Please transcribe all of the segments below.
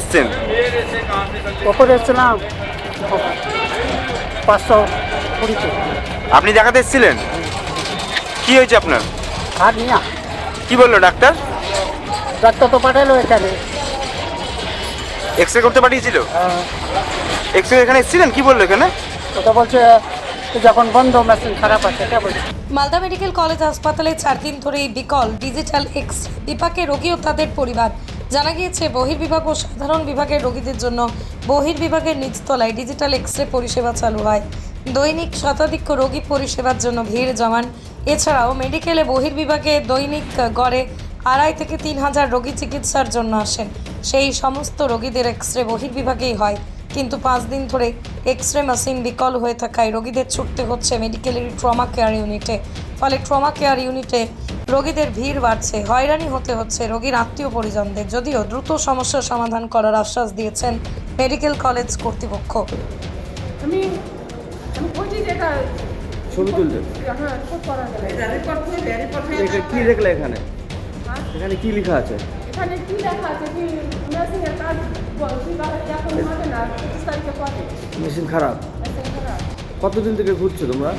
এসছেন? ওপরে এসেছিলাম? পাঁচশো কুড়িতে আপনি দেখাতে এসেছিলেন? কি হয়েছে আপনার? হাত নিয়া কি বলল ডাক্তার? ডাক্তার তো পাঠালো এখানে। এক্স রে করতে পাঠিয়েছিল? এক্স রে এখানে এসেছিলেন? কি বলল এখানে? ওটা বলছে যখন বন্ধ মেশিন খারাপ আছে কে বলছে। মালদা মেডিকেল কলেজ হাসপাতালে চার দিন ধরেই বিকল ডিজিটাল এক্স বিপাকে রোগী ও তাদের পরিবার। জানা গিয়েছে, বহির্বিভাগ ও সাধারণ বিভাগের রোগীদের জন্য বহির্বিভাগের নিচতলায় ডিজিটাল এক্স রে পরিষেবা চালু হয়। দৈনিক শতাধিক রোগী পরিষেবার জন্য ভিড় জমান। এছাড়াও মেডিকেলে বহির্বিভাগে দৈনিক গড়ে আড়াই থেকে তিন হাজার রোগী চিকিৎসার জন্য আসেন। সেই সমস্ত রোগীদের এক্স রে বহির্বিভাগেই হয়। কিন্তু পাঁচ দিন ধরে এক্স রে মেশিন বিকল হয়ে থাকায় রোগীদের ছুটতে হচ্ছে মেডিকেলের ট্রমা কেয়ার ইউনিটে। ফলে ট্রমা কেয়ার ইউনিটে রোগীদের ভিড় বাড়ছে। হয়রানি হতে হচ্ছে রোগীর আত্মীয় পরিজনদের। যদিও দ্রুত সমস্যার সমাধান করার আশ্বাস দিয়েছেন মেডিকেল কলেজ কর্তৃপক্ষ। আমি ছবি তুলতে। হ্যাঁ রিপোর্ট করা যাবে রিপোর্ট হয়ে রিপোর্ট কি দেখলে এখানে? এখানে কি লেখা আছে? এখানে কি লেখা আছে? কি নার্সিংয়ের কাজ বলছি বাবা এখন হবে না পঁচিশ তারিখে পরে মেশিন খারাপ। কতদিন থেকে ঘুরছো তোমরা?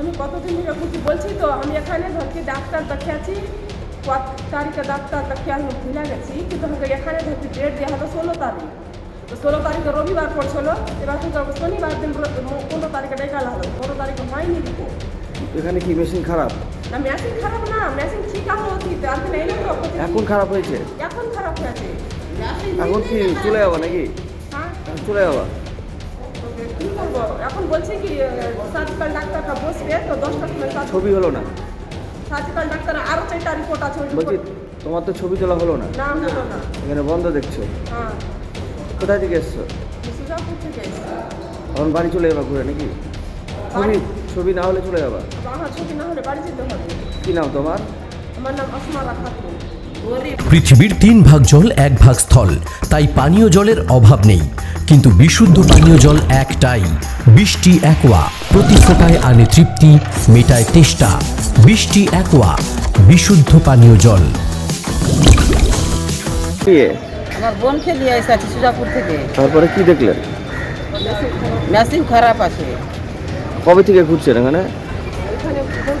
আমি কতদিন থেকে ঘুরছি বলছি তো আমি এখানে ধরছি ডাক্তার দেখিয়েছি কত তারিখে ডাক্তার দেখিয়ে আমি ভুলে গেছি কিন্তু আমাকে এখানে ধরছি ডেট দেওয়া হলো ষোলো তারিখ। তো ষোলো তারিখে রবিবার পড়ছিল এবার শনিবার দিন পনেরো তারিখে ডেকালা হলো পনেরো তারিখে হয়নি এখানে কি মেশিন খারাপ? না মেশিন খারাপ না মেশিন ঠিক আছে এখন খারাপ হয়েছে? এখন খারাপ হয়েছে। এখন কি চলে যাব নাকি? হ্যাঁ। চলে যাবা? কি করব? এখন বলছি কি সার্জিক্যাল বসবে তো দশটার সময় ছবি হলো না। সার্জিক্যাল ডাক্তার আরও চারটা রিপোর্ট আছে বলছি তোমার তো ছবি তোলা হলো না। না হলো না। এখানে বন্ধ দেখছ? হ্যাঁ। কোথায় থেকে এসছো? সুজাপুর থেকে এখন বাড়ি চলে যাবা ঘুরে নাকি? ছবি ছবি না হলে চলে যাবা? ছবি না হলে বাড়ি যেতে হবে। কি নাম তোমার? আমার নাম আসমারা খাতুন পৃথিবীর তিন ভাগ জল এক ভাগ স্থল তাই পানীয় জলের অভাব নেই। কিন্তু বিশুদ্ধ পানীয় জল একটাই। বৃষ্টি একোয়া প্রতি ফোটায় আনে তৃপ্তি মেটায় তেষ্টা। বৃষ্টি একোয়া বিশুদ্ধ পানীয় জল। আমার বোনকে নিয়ে এসেছি সুজাপুর থেকে। তারপরে কি দেখলেন? মেশিন খারাপ আছে। কবে থেকে ঘুরছেন এখানে?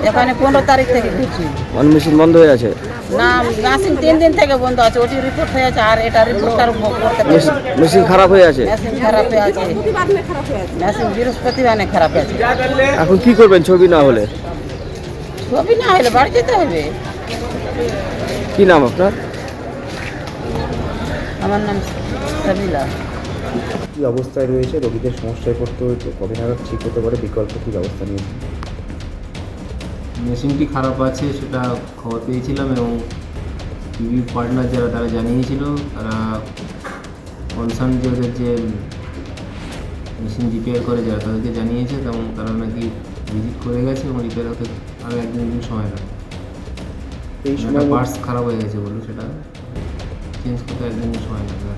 এখানে পনেরো তারিখ থেকে। ঘুরছি মানে মেশিন বন্ধ হয়ে আছে? না মেশিন তিন দিন থেকে বন্ধ আছে ওটি রিপোর্ট হয়ে আছে আর এটা রিপোর্ট আর করতে মেশিন- মেশিন খারাপ হয়ে আছে? মেশিন খারাপ হয়ে আছে। প্রতিবার না খারাপ হয়ে আছে। খারাপ আছে এখন কি করবেন ছবি না হলে? ছবি না হলে বাড়ি যেতে হবে। কি নাম আপনার? আমার নাম সাবিলা। কী অবস্থায় রয়েছে? রোগীদের সমস্যায় পড়তে হয়েছে কবে নাগাদ ঠিক হতে পারে বিকল্প কী ব্যবস্থা নিয়েছে মেশিনটি খারাপ আছে সেটা খবর পেয়েছিলাম এবং টিভি পার্টনার যারা তারা জানিয়েছিল তারা কনসার্ন যে ওদের যে মেশিন রিপেয়ার করে যারা তাদেরকে জানিয়েছে এবং তারা নাকি ভিজিট করে গেছে এবং রিপেয়ার হতে আরও একদিন দিন সময় লাগে এই সময় পার্টস খারাপ হয়ে গেছে বলুন সেটা চেঞ্জ করতে একদিন দিন সময় লাগবে।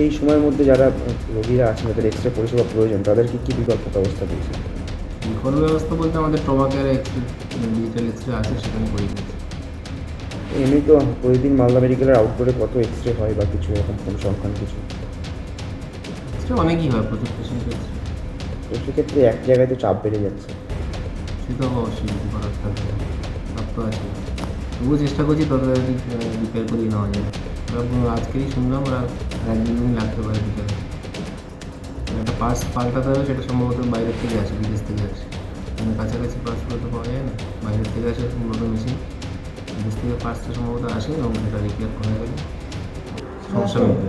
এই সময়ের মধ্যে যারা রোগীরা আছেন যাদের এক্সরে পরিষেবা প্রয়োজন তাদেরকে কী বিকল্প ব্যবস্থা দিয়েছে বিকল্প ব্যবস্থা বলতে আমাদের ট্রমাকের ডিজিটাল এক্সরে আছে সেখানে করে দিচ্ছি এমনি তো প্রতিদিন মালদা মেডিকেলের আউটডোরে কত এক্সরে হয় বা কিছু এরকম কোনো সংখ্যান কিছু? সেটা অনেকই হয় প্রচুর পেশেন্ট এক্সরে তো সেক্ষেত্রে এক জায়গায় তো চাপ বেড়ে যাচ্ছে। সে তো অবশ্যই কিছু করার থাকবে। সব তো আছে তবুও চেষ্টা করছি তত রিপেয়ার করিয়ে নেওয়া যায় আজকেরই শুনলাম ওরা একদিন দিন লাগতে পারে রিপেয়ার একটা পার্স পাল্টাতে হবে, সেটা সম্ভবত বাইরের থেকে আসে, বিদেশ থেকে আসে। মানে কাছাকাছি পার্সগুলো তো পাওয়া যায় না, বাইরের থেকে আসে উন্নত মেশিন বিদেশ থেকে পার্সটা সম্ভবত আসে এবং সেটা রিপেয়ার করা গেলে সমস্যা মিটবে